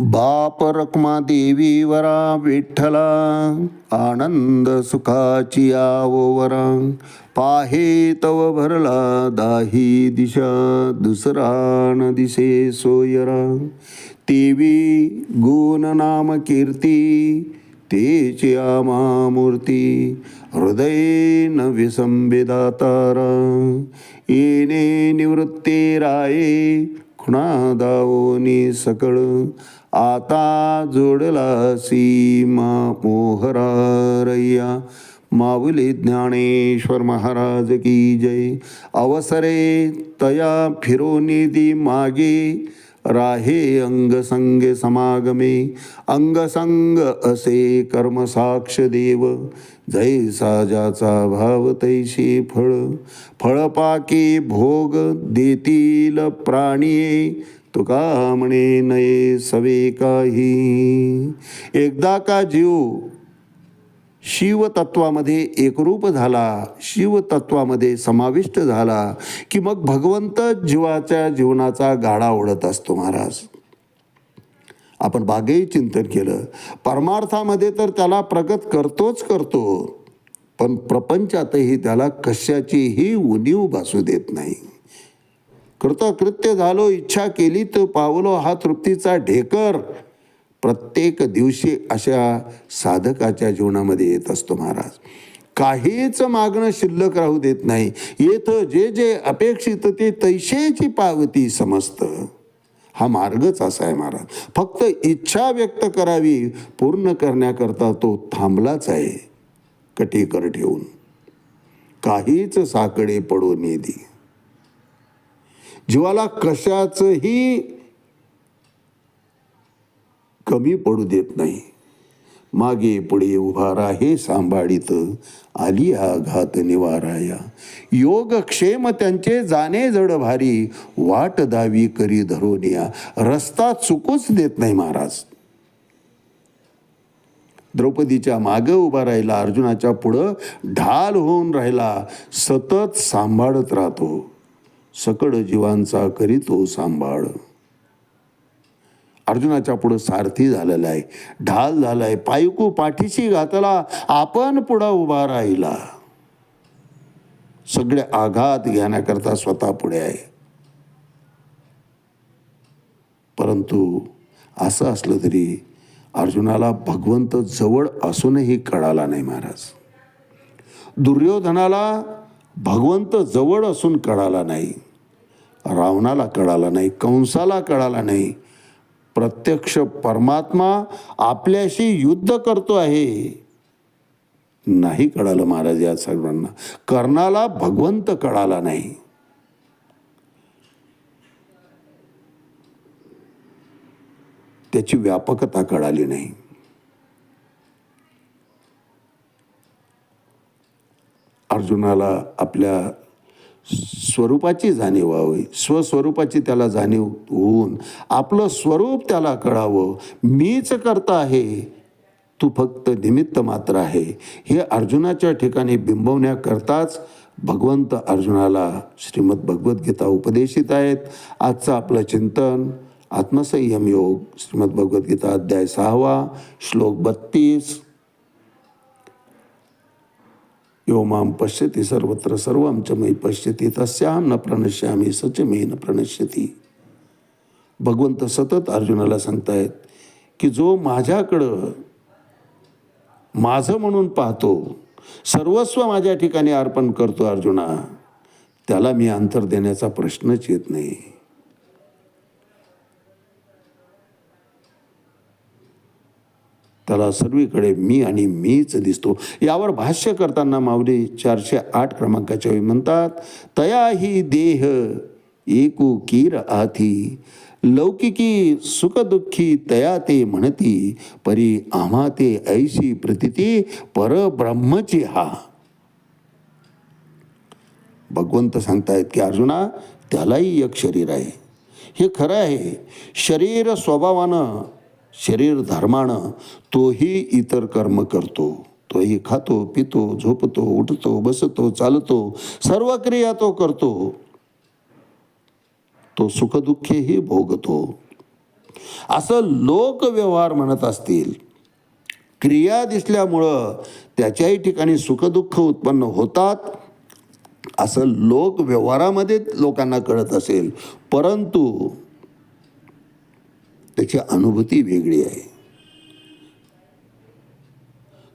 बाप रखमा देवी वरा विठ्ठला आनंद सुखाची वरा. पाहे तव भरला दाही दिशा दुसरा न दिसे सोयरा. देवी गुण नाम कीर्ती तेची आमा मूर्ती हृदय न विसंबिदातारा येणे निवृत्ते राये खुणा दावोनी सकळ. आता जोडला सीमा मोहरारय्या. माऊली ज्ञानेश्वर महाराज की जय. अवसरे तया फिरोनिदी मागे. राहे अंगसंगे समागमे। अंगसंग असे कर्मसाक्ष देव। जय साजाचा भाव तैशी फळ। फळपाके भोग देतील प्राणिये। तुका म्हणे नये सवे काही। एकदा का जीव शिवतत्वामध्ये एकरूप झाला शिवतत्वामध्ये समाविष्ट झाला की मग भगवंत जीवाच्या जीवनाचा गाडा ओढत असतो महाराज. आपण बागेही चिंतन केलं. परमार्थामध्ये तर त्याला प्रगत करतोच करतो पण प्रपंचातही त्याला कशाचीही उणीव भासू देत नाही. कृतकृत्य झालो इच्छा केली तर पावलो हा तृप्तीचा ढेकर. प्रत्येक दिवशी अशा साधकाच्या जीवनामध्ये येत असतो महाराज. काहीच मागणं शिल्लक राहू देत नाही. येतं जे जे अपेक्षित ते तैशेची पावती समजतं. हा मार्गच असा आहे महाराज. फक्त इच्छा व्यक्त करावी पूर्ण करण्याकरता तो थांबलाच आहे. कटीकर ठेवून. काहीच साकडे पडू नेदी जीवाला कशाचंही कमी पडू देत नाही. मागे पुढे उभा राहे सांभाळीत आली आघात निवाराया. योगक्षेम त्यांचे जाणे जड भारी वाट दावी करी धरोनिया. रस्ता चुकूच देत नाही महाराज. द्रौपदीच्या मागं उभा राहिला अर्जुनाच्या पुढं ढाल होऊन राहिला. सतत सांभाळत राहतो. सकड जीवांचा करीतो सांभाळ. अर्जुनाच्या पुढं सारथी झालेला आहे. ढाल झालाय. पायकू पाठीशी घातला. आपण पुढं उभा राहिला. सगळे आघात घेण्याकरता स्वतः पुढे आहे. परंतु असं असलं तरी अर्जुनाला भगवंत जवळ असूनही कळाला नाही महाराज. दुर्योधनाला भगवंत जवळ असून कळाला नाही. रावणाला कळाला नाही. कंसाला कळाला नाही. प्रत्यक्ष परमात्मा आपल्याशी युद्ध करतो आहे. नाही कळालं महाराज या सर्वांना कर्णाला भगवंत कळाला नाही. त्याची व्यापकता कळाली नाही. अर्जुनाला आपल्या स्वरूपाची जाणीव व्हावी. स्वस्वरूपाची त्याला जाणीव होऊन आपलं स्वरूप त्याला कळावं. मीच करता आहे तू फक्त निमित्त मात्र आहे. हे अर्जुनाच्या ठिकाणी बिंबवण्याकरताच भगवंत अर्जुनाला श्रीमद भगवद्गीता उपदेशित आहेत. आजचं आपलं चिंतन आत्मसंयम योग श्रीमद भगवद्गीता अध्याय सहावा श्लोक बत्तीस. यो माम पश्यती सर्वत्र सर्व च मयि पश्यती तस्याम न प्रणश्यामी सच मे न प्रणश्यती। भगवंत सतत अर्जुनाला सांगतायत की जो माझ्याकडं माझं म्हणून पाहतो सर्वस्व माझ्या ठिकाणी अर्पण करतो अर्जुना त्याला मी अंतर देण्याचा प्रश्नच येत नाही. त्याला सर्वीकडे मी आणि मीच दिसतो. यावर भाष्य करताना माऊली चारशे आठ क्रमांकाच्या वेळी म्हणतात तया ही देह एकू कीर आथी. लौकिकी सुखदुःखी तया ते म्हणती परी आम्हा ते ऐशी प्रतिती परब्रह्मची हा. भगवंत सांगतायत की अर्जुना त्यालाही एक शरीर आहे. हे खरं आहे. शरीर स्वभावानं शरीर धर्मानं तोही इतर कर्म करतो. तोही खातो पितो झोपतो उठतो बसतो चालतो सर्व क्रिया तो करतो. तो सुखदुःखेही भोगतो. असं लोकव्यवहार म्हणत असतील. क्रिया दिसल्यामुळं त्याच्याही ठिकाणी सुखदुःख उत्पन्न होतात. असं लोकव्यवहारामध्ये लोकांना कळत असेल. परंतु त्याची अनुभूती वेगळी आहे.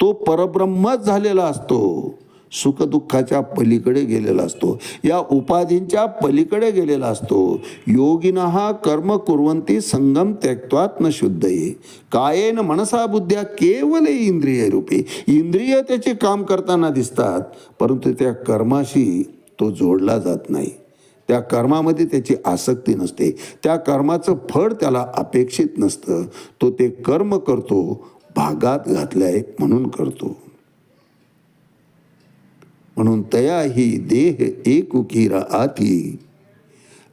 तो परब्रह्मच झालेला असतो. सुखदुःखाच्या पलीकडे गेलेला असतो. या उपाधींच्या पलीकडे गेलेला असतो. योगिन हा कर्म कुर्वंती संगम त्यक्त्वात न शुद्ध ये कायेन मनसा बुद्ध्या केवल इंद्रिय रूपी. इंद्रिय त्याचे काम करताना दिसतात परंतु त्या कर्माशी तो जोडला जात नाही. त्या कर्मामध्ये त्याची आसक्ती नसते. त्या कर्माचं फळ त्याला अपेक्षित नसतं. तो ते कर्म करतो भागात घातल्याय म्हणून करतो. म्हणून तया ही देह एकुकी आती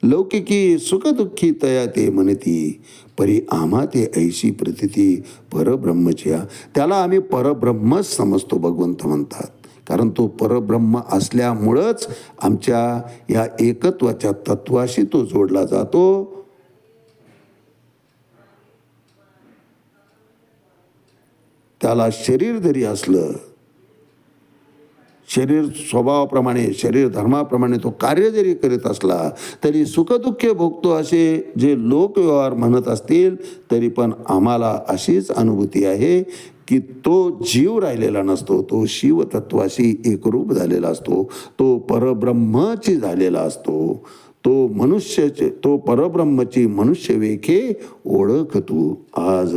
लौकिकी सुखदुःखी तया ते म्हणती. परी आम्हा ते ऐशी प्रतिती परब्रह्मच्या. त्याला आम्ही परब्रह्मच समजतो भगवंत म्हणतात. कारण तो परब्रह्म असल्यामुळंच आमच्या या एकत्वाच्या तत्वाशी तो जोडला जातो. त्याला शरीर जरी असलं शरीर स्वभावाप्रमाणे शरीर धर्माप्रमाणे तो कार्य जरी करीत असला तरी सुखदुःखे भोगतो असे जे लोकव्यवहार म्हणत असतील तरी पण आम्हाला अशीच अनुभूती आहे. की तो जीव राहिलेला नसतो तो शिवतत्वाशी एकरूप झालेला असतो तो परब्रह्मची झालेला असतो तो मनुष्याचे तो परब्रह्मची मनुष्य वेखे ओळख तू आज.